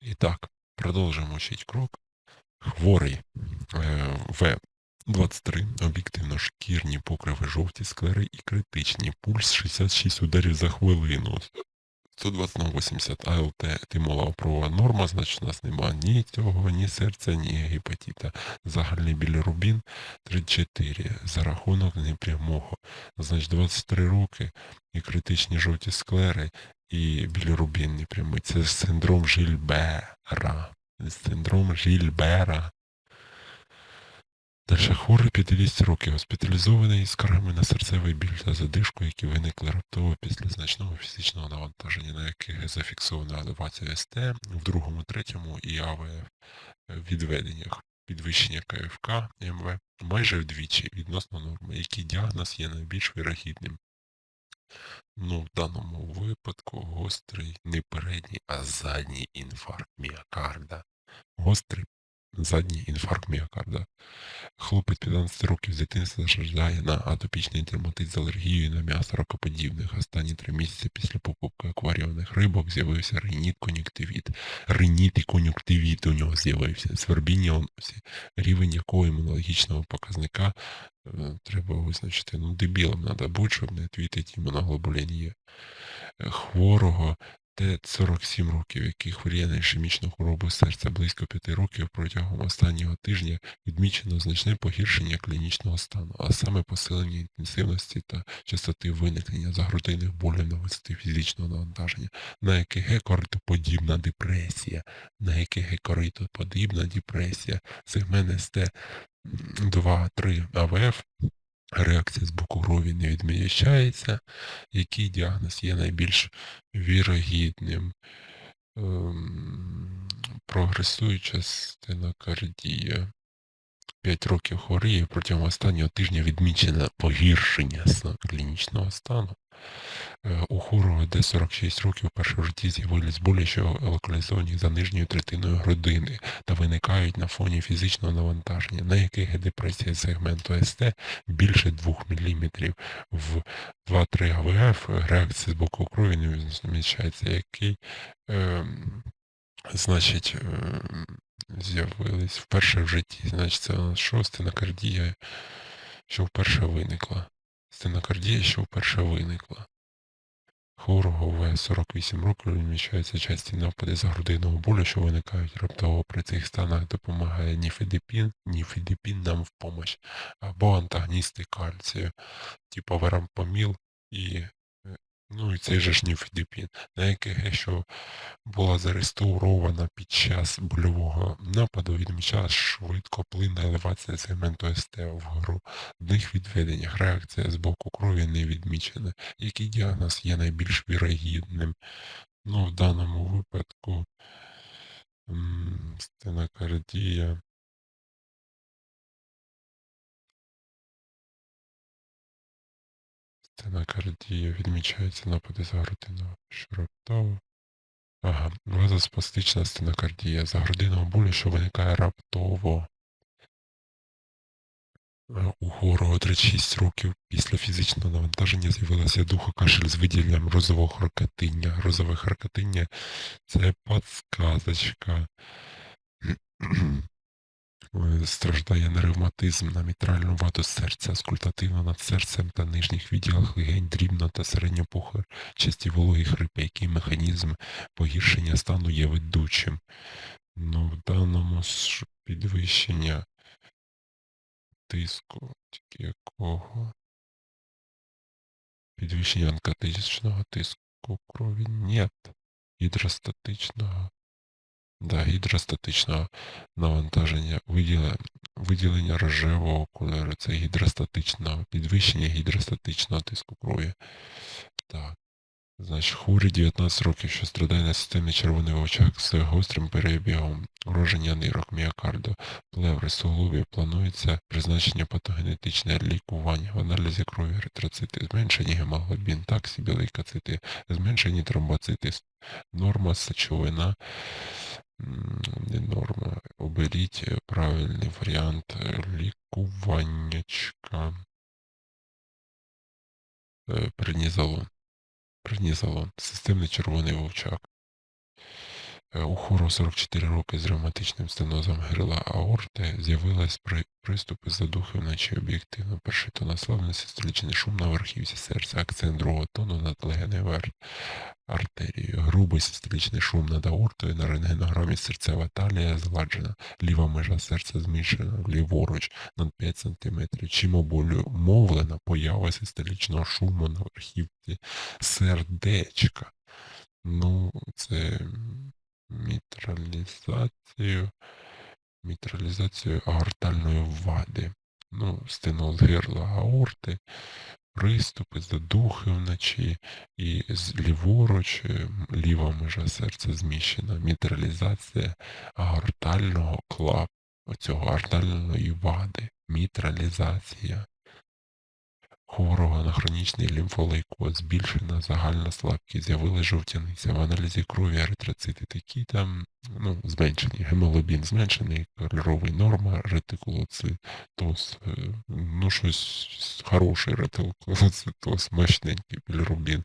І так, продовжуємо вчить крок. Хворий е, В23, об'єктивно шкірні покриви жовті склери і критичні. Пульс 66 ударів за хвилину. 120 на 80 АЛТ тимола прова норма, значить у нас немає ні цього, ні серця, ні гепатита. Загальний білірубін 34 за рахунок непрямого. Значить 23 роки і критичні жовті склери, і білірубін непрямий. Це синдром Жильбера. Синдром Жильбера. Далі хворий 50 років, госпіталізований з скаргами на серцевий біль та задишку, які виникли раптово після значного фізичного навантаження, на яких зафіксована елевація СТ в другому, третьому і АВФ відведеннях, підвищення КФК МВ майже вдвічі відносно норми, який діагноз є найбільш вирогідним. Ну, в даному випадку гострий не передній, а задній інфаркт міокарда. Гострий задній інфаркт міокарда. Хлопець 15 років з дитинства страждає на атопічний дерматит з алергією на м'ясо ракоподібних. Останні три місяці після покупки акваріумних рибок з'явився реніт кон'юктивіт. Реніт і кон'юктивіт у нього з'явився. Свербіння у рівень якого імунологічного показника е, треба визначити. Ну, дебілом треба бути, щоб не твітить імуноглобулін. Е, Хворого Т 47 років, який хворіє на ішемічну хворобу серця близько 5 років. Протягом останнього тижня відмічено значне погіршення клінічного стану, а саме посилення інтенсивності та частоти виникнення загрудинних болів на висоті фізичного навантаження, на ЕКГ коритоподібна депресія, на ЕКГ коритоподібна депресія, сегмент СТ 2-3 АВФ, реакція з боку крові не відміщається, який діагноз є найбільш вірогідним. Ем, Прогресуюча стенокардія. 5 років хворіє, протягом останнього тижня відмічено погіршення клінічного стану. Е, У хворого, де 46 років в житті з'явились болі, що локалізовані за нижньою третиною грудини та виникають на фоні фізичного навантаження, на яких депресія сегменту СТ більше 2 мм. В 2-3 АВФ реакція з боку крові не відмічається, який ем, значить, ем, з'явились вперше в житті. Значить, це що? Стенокардія, що вперше виникла. Стенокардія, що вперше виникла. Хворого в 48 років відмічаються часті напади за грудинного болю, що виникають раптово при цих станах допомагає ніфедипін, ніфедипін нам в помощь, або антагоністи кальцію, типу верампоміл і, е, ну, і цей же ж ніфедипін, на ЕКГ, що була зареєстрована під час больового нападу, відмічала швидко плинна елевація сегменту СТ в грудних відведеннях. Реакція з боку крові не відмічена. Який діагноз є найбільш вірогідним? Ну, в даному випадку стенокардія. Стенокардія відмічається напади за грудинного раптово. Ага, вазоспастична стенокардія за грудинного болю, що виникає раптово. Е, У хворого 36 років після фізичного навантаження з'явилася духокашель з виділенням розового харкотиння. Розове харкотиння – це подсказочка. Е, Страждає на ревматизм, на мітральну ваду серця, скультативно над серцем та нижніх відділах легень, дрібно та середньопухар, часті вологі хрипи, який механізм погіршення стану є ведучим. Ну, в даному підвищення тиску, тільки якого? Підвищення онкотичного тиску крові нет. Гідростатичного. Да, гідростатичного навантаження виділення, виділення рожевого кольору. Це гідростатичного, підвищення гідростатичного тиску крові. Так. Значить, хворий 19 років, що страдає на системний червоний очаг з гострим перебігом, ураження нирок, міокарду, плеври, суглобів, планується призначення патогенетичне лікування, в аналізі крові еритроцити, зменшені гемоглобін, таксі, білейкоцити, зменшені тромбоцити, норма сечовина, не норма, оберіть правильний варіант лікуваннячка. Принізолон. Принізолон. Преднізолон. Системний червоний вовчак. Е, У хору 44 роки з ревматичним стенозом грила аорти з'явились при приступи задухи вночі об'єктивно. Перший тон наславленості столічний шум на верхівці серця, акцент другого тону над легеневою ар- артерією. Грубий систолічний шум над аортою на рентгенограмі серцева талія згладжена, ліва межа серця зміщена ліворуч над 5 см. Чим обумовлена поява систолічного шуму на верхівці сердечка. Ну, це мітралізацію, мітралізацію аортальної вади. Ну, стеноз гирла аорти, приступи, задухи вночі, і ліворуч, ліва межа серця зміщена, мітралізація аортального клапу, оцього аортальної вади, мітралізація хворого на хронічний лімфолейкоз, збільшена загальна слабкість, з'явилась жовтяниця. В аналізі крові еритроцити такі там, ну, зменшені, гемоглобін зменшений, кольоровий норма, ретикулоцитоз, е, ну, щось хороший ретикулоцитоз, мощненький білірубін,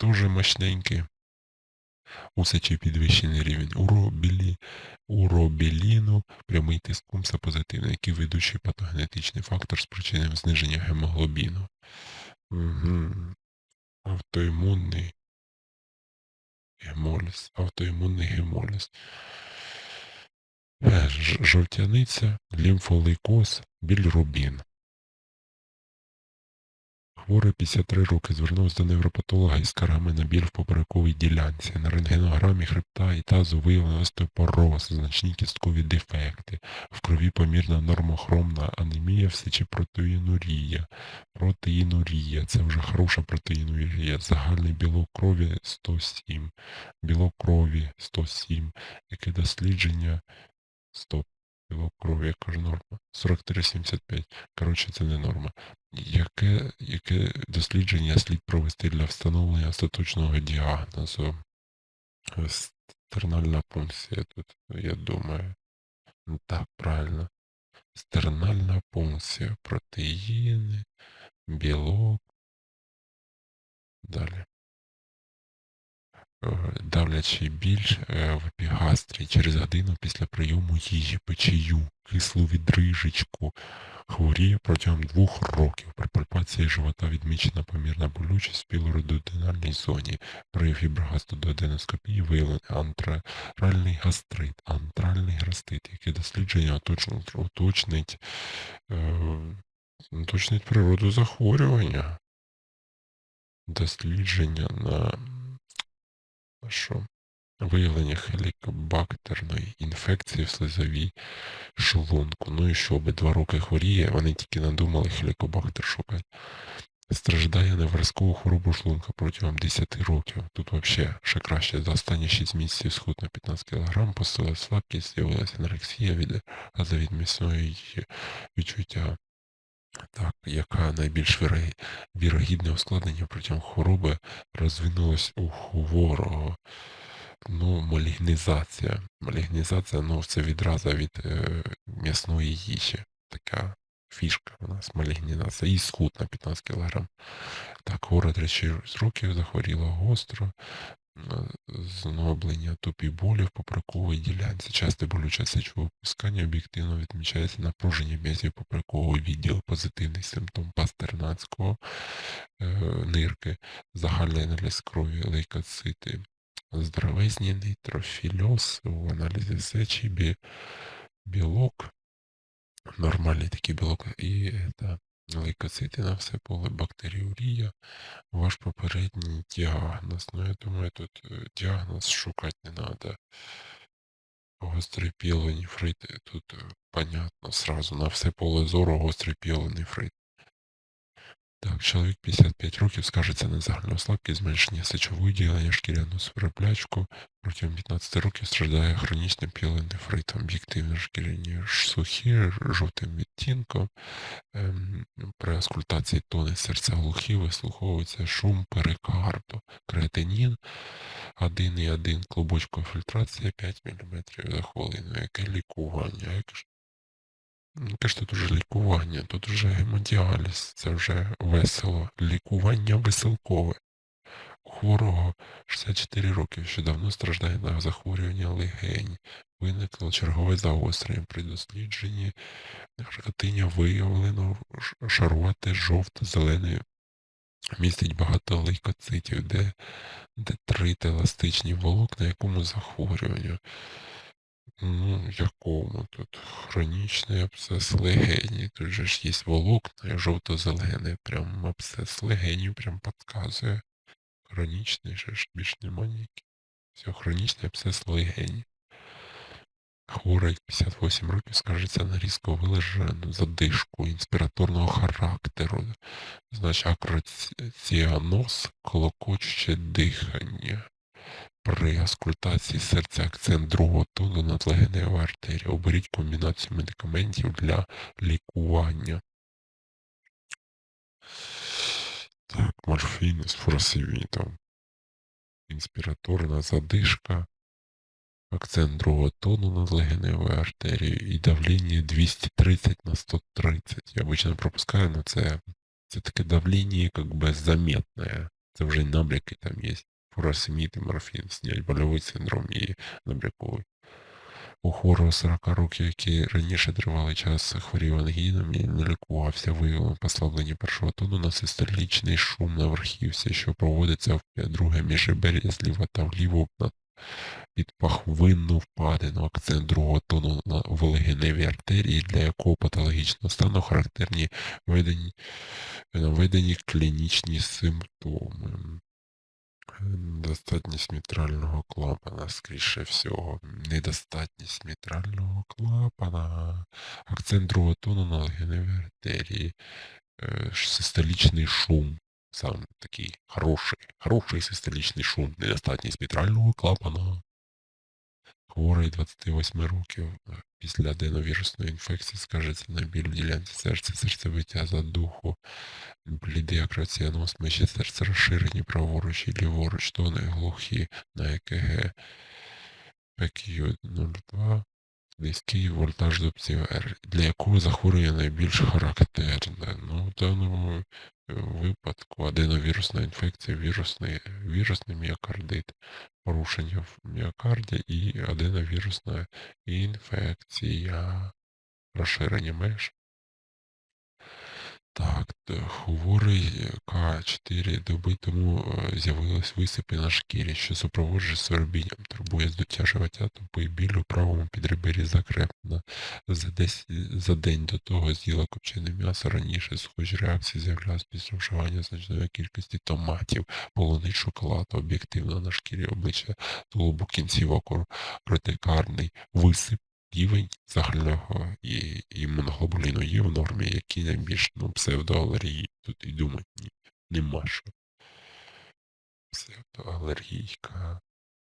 дуже мощненький. Усачі підвищений рівень уробілі, уробіліну, прямий тиск пумса позитивний, який ведучий патогенетичний фактор спричинив зниження гемоглобіну. Угу. Автоімунний гемоліз, автоімунний гемоліз. Е, Жовтяниця, лімфолейкоз, білірубін. Хворий 53 роки звернувся до невропатолога із скаргами на біль в поперековій ділянці. На рентгенограмі хребта і тазу виявлено остеопороз, значні кісткові дефекти, в крові помірна нормохромна анемія, всечі протеїнурія. Протеїнурія, це вже хороша протеїнурія. Загальний білок крові 107, білок крові 107, яке дослідження 100. Білок крові, яка ж норма? 43,75. Коротше, це не норма. Яке, яке дослідження слід провести для встановлення остаточного діагнозу? Стернальна пункція тут, я думаю. Так, правильно. Стернальна пункція. Протеїни, білок. Далі. Е, Давлячий біль е, в епігастрі через годину після прийому їжі, печію, кислу відрижечку. Хворіє протягом двох років. При пальпації живота відмічена помірна болючість в пілорододинальній зоні. При фіброгастододеноскопії виявлений антральний гастрит, антральний гастрит, яке дослідження уточнить, е, уточнить природу захворювання. Дослідження на що? Виявлення хелікобактерної інфекції в слизовій шлунку. Ну і що, обидва роки хворіє, вони тільки надумали хелікобактер шукати. Страждає на виразкову хворобу шлунка протягом 10 років. Тут взагалі ще краще. За останні 6 місяців схуд на 15 кг, посила слабкість, з'явилася анорексія від газовідмісної відчуття. Так, яка найбільш вірогідне ускладнення протягом хвороби розвинулось у хворого. Ну, малігнізація. Малігнізація, ну, це відраза від е, м'ясної їжі. Така фішка у нас малігнізація. І схуд на 15 кг. Так, хвора 36 років захворіла гостро. Е, Зноблення тупі болі в поперековій ділянці. Часте болюче сечовипускання об'єктивно відмічається напруження м'язів поперекового відділу. Позитивний симптом пастернацького е, нирки, загальний аналіз крові, лейкоцити, здоровезні нейтрофільоз у аналізі сечі, бі, білок, нормальний такий білок і та, лейкоцити на все поле, бактеріурія, ваш попередній діагноз. Ну, я думаю, тут е, діагноз шукати не треба. Гострий піленіфрит, тут е, понятно, сразу на все поле зору гострий пілонефрит. Так, чоловік 55 років скаржиться на загальну слабкість, зменшення сечової ділення, шкіряну суперплячку. Протягом 15 років страждає хронічним піленефритом, об'єктивне шкіряні сухі, жовтим відтінком. Ем, при аскультації тони серця глухі, вислуховується шум перикарду. Креатинін 1,1 клубочкова фільтрація 5 мм за хвилину. Яке лікування? Яке ж тут уже лікування, тут вже гемодіаліз, це вже весело. Лікування веселкове. У хворого 64 роки, що давно страждає на захворювання легень. Виникло чергове загострення при дослідженні Ртиня виявлено шарувати жовто-зеленою. Містить багато лейкоцитів, де детрит еластичні волокна, якому захворюванню. Ну, якому тут? Хронічний абсцес легені. Тут же ж є волокна і жовто-зелене. Прям абсцес легенів прям підказує. Хронічний же ж більш нема ніяких. Все, хронічний абсцес легені. Хворий 58 років скаржиться на різко вилежену задишку інспіраторного характеру, значить акроціаноз, колокочуче дихання. При аскультації серця акцент другого тону над легеневою артерією. Оберіть комбінацію медикаментів для лікування. Так, морфін з фуросивітом. Інспіраторна задишка. Акцент другого тону над легеневою артерією і давлення 230 на 130. Я обычно пропускаю, но це, це таке давлення как бы заметне. Це вже набряки там є. Фуросемід і морфін, снять больовий синдром і набряковий. У хворого 40 років, який раніше тривалий час хворів ангіном і не лікувався, виявлено послаблення першого тону на систолічний шум на верхівці, що проводиться в друге міжребер'я зліва та вліво під пахвинну впадину, акцент другого тону на волегеневій артерії, для якого патологічного стану характерні видані, наведені клінічні симптоми. Недостатність мітрального клапана, скоріше всього. Недостатність мітрального клапана. Акцент другого тону на легеневій артерії. Е, Систолічний шум. Сам такий хороший, хороший систолічний шум. Недостатність мітрального клапана. Хворий 28 років е, після аденовірусної інфекції скажеться на біль в ділянці серця, серцебиття задуху, блідий акраціаноз, межі серця розширені праворуч і ліворуч, тони глухі на ЕКГ, ПКЮ 02, низький вольтаж дубців R, для якого захворювання найбільш характерне. Ну, в даному випадку аденовірусної інфекції, вірусний, вірусний міокардит, порушення в міокарді і аденовірусна інфекція, розширення меж. Так, т- хворий е, К4 доби тому е, з'явились висипи на шкірі, що супроводжує свербінням, турбує здуття живота, тупий біль у правому підребері закреплена. За, десь, за день до того з'їла копчене м'ясо раніше, схожі реакції з'являлись після вживання значної кількості томатів, полонить шоколад, об'єктивно на шкірі обличчя, тулубу кінцівок, ротикарний висип. Рівень загального і імуноглобуліну є в нормі, які найбільш ну, псевдоалергії. Тут і думати нема що. Псевдоалергійка.